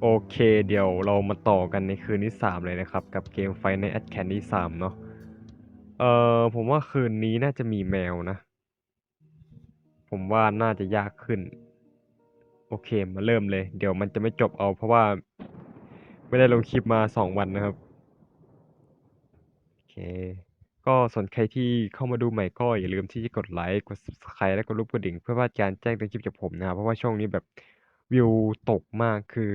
โอเคเดี๋ยวเรามาต่อกันในคืนที่สามเลยนะครับ กับเกมไฟในแอดแคนที่สามเนาะเอ่อผมว่าคืนนี้น่าจะมีแมวนะ ผมว่าน่าจะยากขึ้น โอเคมาเริ่มเลย เดี๋ยวมันจะไม่จบเอาเพราะว่า ไม่ได้ลงคลิปมาสองวันนะครับ โอเค ก็ส่วนใครที่เข้ามาดูใหม่ก็อย่าลืมที่จะกดไลค์กด subscribe และกดรูปกระดิ่ง เพื่อว่าการแจ้งเตือนคลิปจากผมนะครับเพราะว่าช่วงนี้แบบวิวตกมากคือ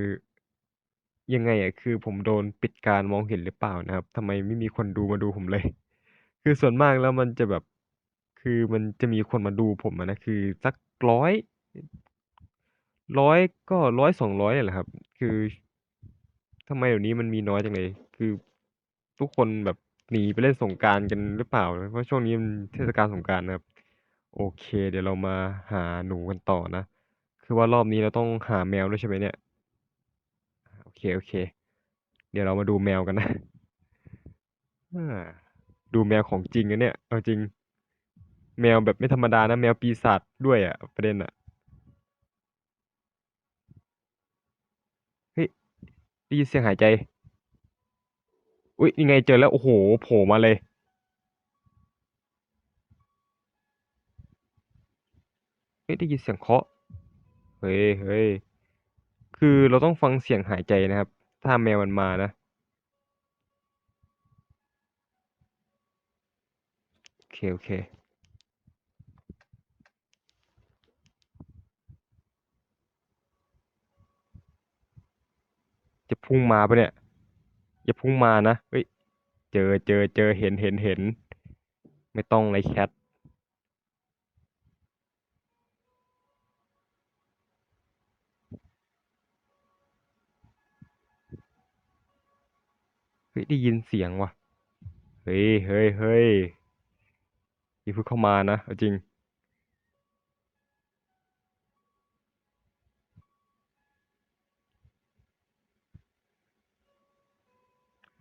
ยังไงอะคือผมโดนปิดการมองเห็นหรือเปล่านะครับ ทำไมไม่มีคนดูมาดูผมเลย คือส่วนมากแล้วมันจะแบบ คือมันจะมีคนมาดูผมอะนะ คือสักร้อยร้อยก็ร้อยสองร้อยแหละครับ คือ ทำไมเดี๋ยวนี้มันมีน้อยจังเลย คือทุกคนแบบหนีไปเล่นสงกรานต์กันหรือเปล่านะ เพราะช่วงนี้มันเทศกาลสงกรานต์นะครับ โอเค เดี๋ยวเรามาหาหนูกันต่อนะ คือว่ารอบนี้เราต้องหาแมวด้วยใช่ไหมเนี่ย เคโอเค เดี๋ยวเรามาดูแมวกันนะดูแมวของจริงนะเนี่ยเอาจริง แมวแบบไม่ธรรมดานะ แมวปีศาจด้วยอะประเด็นอะเฮ้ยได้ยินเสียงหายใจ อุ๊ยยังไงเจอแล้วโอ้โหโผล่มาเลยเฮ้ยได้ยินเสียงเคาะ เฮ้ยเฮ้ย คือเราต้องฟังเสียงหายใจนะครับ ถ้าแมวมันมานะ โอเค โอเคจะพุ่งมาปะเนี่ยอย่าพุ่งมานะ เฮ้ย เจอเจอเจอเห็นเห็นเห็น ไม่ต้องเลยแคท ฮ้ยได้ยินเสียงว่ะ เฮ้ยเฮ้ยเฮ้ยอย่าเพิ่งเข้ามานะเอาจริง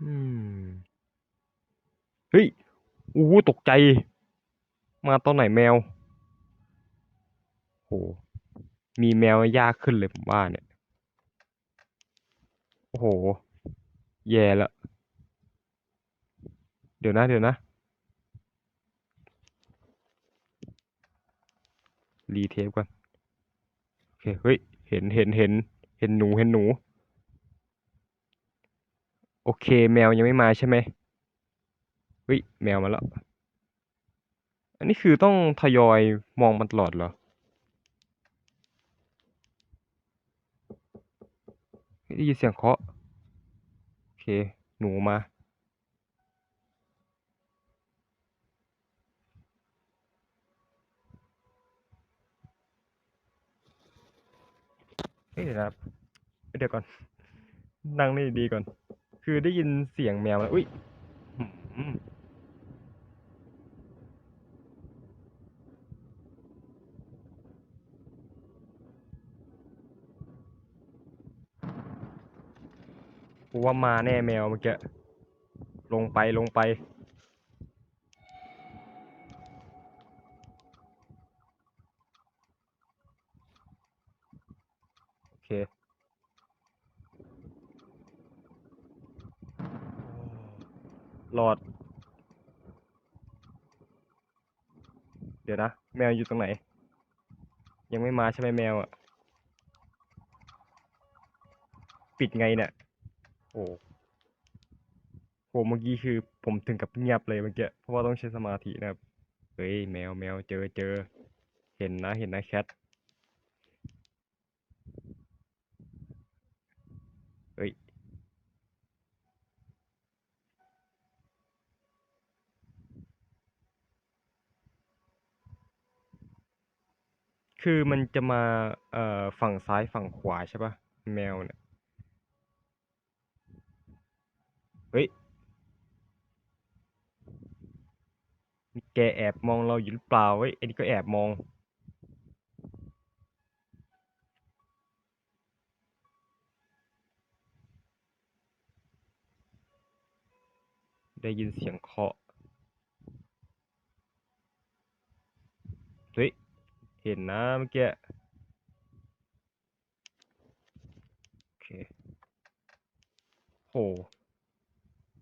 อืม เฮ้ยอู้หูตกใจ มาตอนไหนแมว โห มีแมวยากขึ้นเลยผมว่าเนี่ย โอ้โห แย่ละ เดี๋ยวนะ เดี๋ยวนะ รีเทปก่อน โอเค เฮ้ย เห็น เห็น เห็น เห็นหนู เห็นหนู โอเค แมวยังไม่มาใช่ไหมเฮ้ย แมวมาแล้ว อันนี้คือต้องทยอยมองมันตลอดเหรอยได้ยินเสียงเคาะ โอเค หนูมา ฮ้ยเดี๋ยวนะครับเดี๋ยวก่อน นั่งนี่ดีก่อน คือได้ยินเสียงแมวแล้วอุ้ยหืมกูว่ามาแน่แมวเมื่อกี้ลงไปลงไป เคหลอด เดี๋ยวนะ แมวอยู่ตรงไหน ยังไม่มาใช่ไหมแมวอะ ปิดไงเนี่ยโอ้โหเมื่อกี้คือผมถึงกับเงียบเลยเมื่อกี้ เพราะว่าต้องใช้สมาธินะครับ เฮ้ย แมวแมวเจอเจอ เห็นนะเห็นนะแคท คือมันจะมา เอ่อ ฝั่งซ้ายฝั่งขวาใช่ปะแมวเนี่ย เฮ้ย มีแกแอบมองเราอยู่หรือเปล่าเฮ้ยไอ้นี่ก็แอบมอง ได้ยินเสียงเคาะ เฮ้ย เห็นนะเมื่อกี้โอเคโห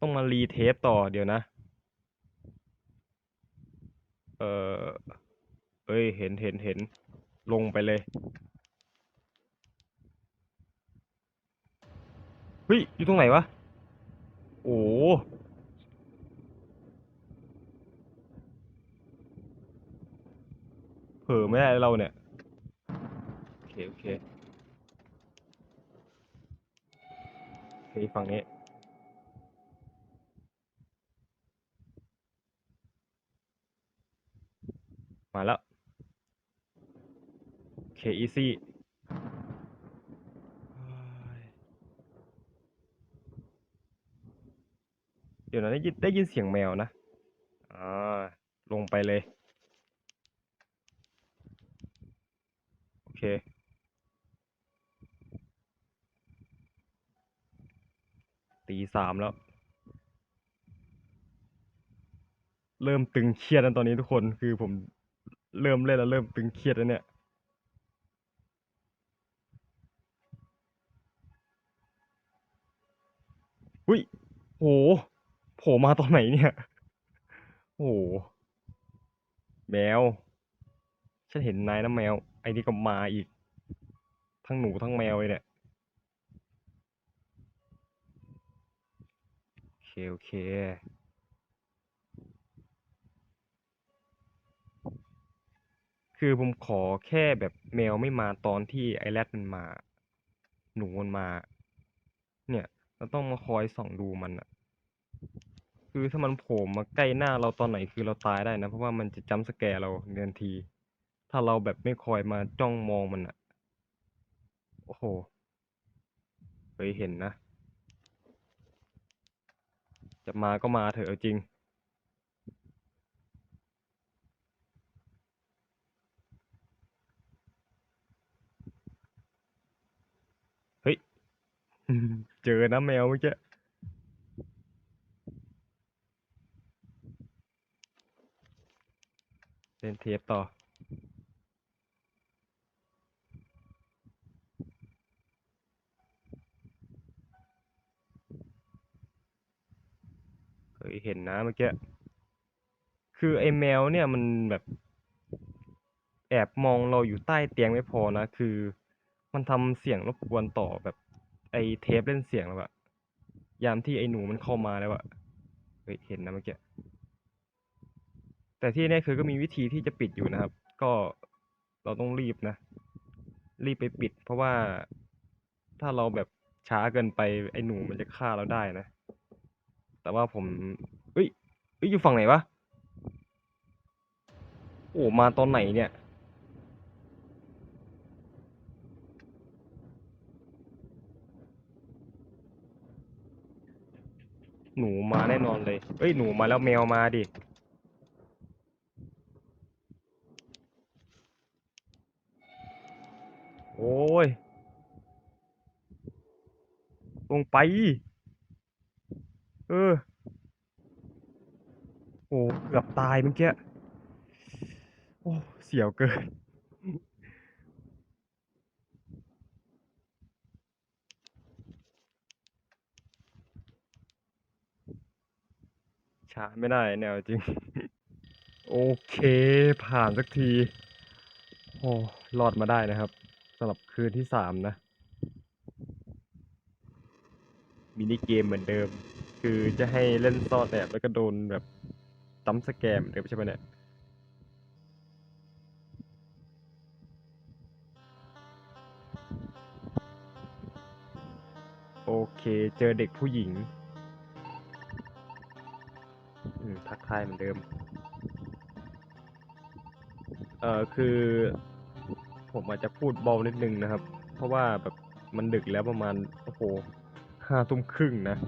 ต้องมารีเทปต่อเดี๋ยวนะ เออเอ้ย เห็นเห็นเห็นลงไปเลยเฮ้ย อยู่ตรงไหนวะ โอ้โห เผลอไม่ได้แล้วเราเนี่ย โอเค โอเคโอเคฝั่งนี้ มาแล้ว โอเค อีซี่เดี๋ยวนะได้ยินได้ยินเสียงแมวนะ อ่า ลงไปเลย โอ เค ตีสามแล้ว เริ่มตึงเครียดแล้วตอนนี้ทุกคนคือผมเริ่มเล่นแล้วเริ่มตึงเครียดแล้วเนี่ยอุ้ยโหโผล่มาตอนไหนเนี่ยโหแมว ฉันเห็นนายนะแมว อ้นี่ก็มาอีก ทั้งหนูทั้งแมวเลยเนี่ย โอเค โอเคคือผมขอแค่แบบแมวไม่มาตอนที่ไอแรดมันมา หนูมันมา เนี่ยเราต้องมาคอยส่องดูมันอะคือถ้ามันโผล่มาใกล้หน้าเราตอนไหนคือเราตายได้นะ เพราะว่ามันจะจัมป์สแกร์เราเทันที ถ้าเราแบบไม่คอยมาจ้องมองมันอะโอ้โหเคยเห็นนะ จะมาก็มาเถอะเอาจริง เฮ้ย เจอนะแมวเมื่อกี้เล่นเทปต่อ ยเห็นนะเมื่อกี้ คือไอ้แมวเนี่ยมันแบบแอบมองเราอยู่ใต้เตียงไม่พอนะ คือมันทำเสียงรบกวนต่อแบบ ไอ้เทปเล่นเสียงแล้วอะยามที่ไอ้หนูมันเข้ามาแล้วอะเฮ้ยเห็นนะเมื่อกี้ แต่ที่แน่คือก็มีวิธีที่จะปิดอยู่นะครับ ก็เราต้องรีบนะ รีบไปปิด เพราะว่าถ้าเราแบบช้าเกินไปไอ้หนูมันจะฆ่าเราได้นะ แต่ว่าผมเอ้ยเอ้ยอยู่ฝั่งไหนวะโอ้มาตอนไหนเนี่ยหนูมาแน่นอนเลย เอ้ย หนูมาแล้วแมวมาดิ โอ้ย ลงไป เออ โอ้เกือบตายเมื่อกี้ โอ้ เสียวเกิน ช้าไม่ได้แนวจริง โอเค ผ่านสักที โอ้รอดมาได้นะครับสำหรับคืนที่สามนะ มินิเกมเหมือนเดิม คือจะให้เล่นซ่อนแอบแล้วก็โดนแบบจัมสแกมเหมือนเดิมใช่ไหมเนี่ยโอเค เจอเด็กผู้หญิงอืมทักทายเหมือนเดิม เอ่อ คือ ผมอาจจะพูดเบานิดนึงนะครับ เพราะว่าแบบมันดึกแล้วประมาณ โอ้โหห้าทุ่มครึ่งนะ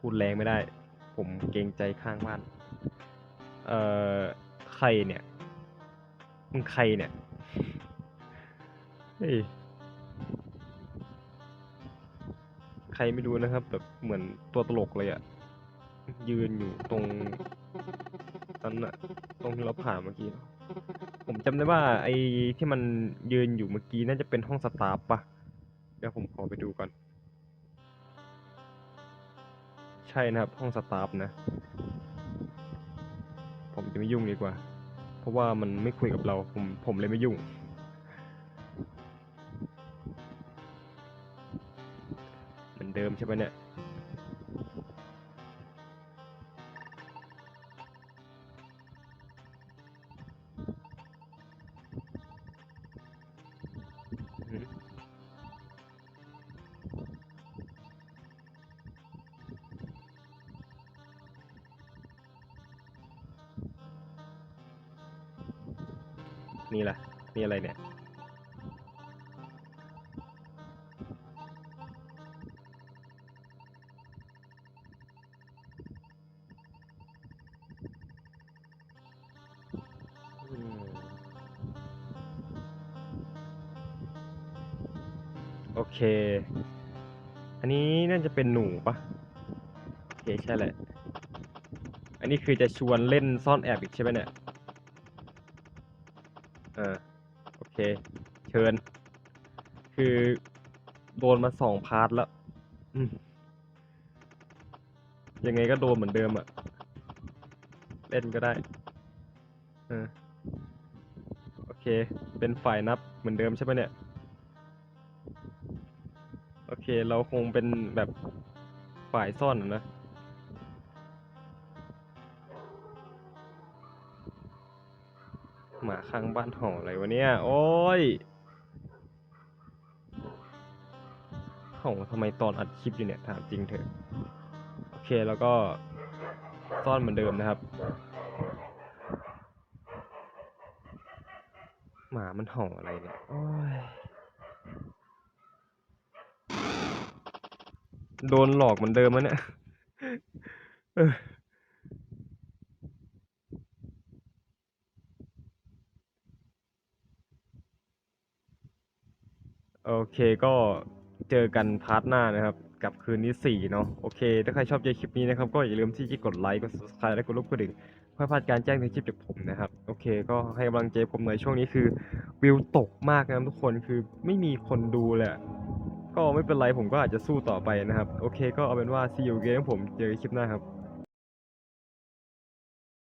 พูดแรงไม่ได้ ผมเกรงใจข้างบ้าน เอ่อ ใครเนี่ย มึงใครเนี่ย เฮ้ย ใครไม่รู้นะครับ แบบเหมือนตัวตลกเลยอะยืนอยู่ตรงนั้นอะตรงที่เราผ่านเมื่อกี้ ผมจำได้ว่าไอ้ที่มันยืนอยู่เมื่อกี้น่าจะเป็นห้องสตาฟปะเดี๋ยวผมขอไปดูก่อน ใช่นะครับ ห้องสตาฟนะ ผมจะไม่ยุ่งดีกว่า เพราะว่ามันไม่คุยกับเรา ผมผมเลยไม่ยุ่ง เหมือนเดิมใช่ไหมเนี่ย นี่ล่ะนี่อะไรเนี่ย โอเค อันนี้น่าจะเป็นหนูปะโอเคใช่แหละ อันนี้คือจะชวนเล่นซ่อนแอบอีกใช่ไหมเนี่ย ออโอเค เชิญ คือโดนมาสองพาร์ทแล้วอืมยังไงก็โดนเหมือนเดิมอะเล่นก็ได้เออโอเค เป็นฝ่ายนับเหมือนเดิมใช่ปะเนี่ย โอเค เราคงเป็นแบบฝ่ายซ่อนนะ มาข้างบ้านห่าอะไรวะเนี่ย โอ้ยห่าทำไมตอนอัดคลิปอยู่เนี่ย ถามจริงเถอะ โอเคแล้วก็ซ่อนเหมือนเดิมนะครับ หมามันห่าอะไรเนี่ย โอ้ย โดนหลอกเหมือนเดิมแล้วเนี่ย เออ โอเคก็เจอกันพาร์ทหน้านะครับ กับคืนนี้สี่เนาะโอเค ถ้าใครชอบใจคลิปนี้นะครับ ก็อย่าลืมที่จะกดไลค์กด subscribe และกดรูปกระดิ่งเพื่อพลาดการแจ้งเตือนคลิปจากผมนะครับ โอเค ก็ให้กำลังใจผมหน่อยช่วงนี้คือ วิวตกมากนะทุกคนคือไม่มีคนดูเลยอะก็ไม่เป็นไรผมก็อาจจะสู้ต่อไปนะครับ โอเค ก็เอาเป็นว่า see you again ผมเจอกันคลิปหน้าครับ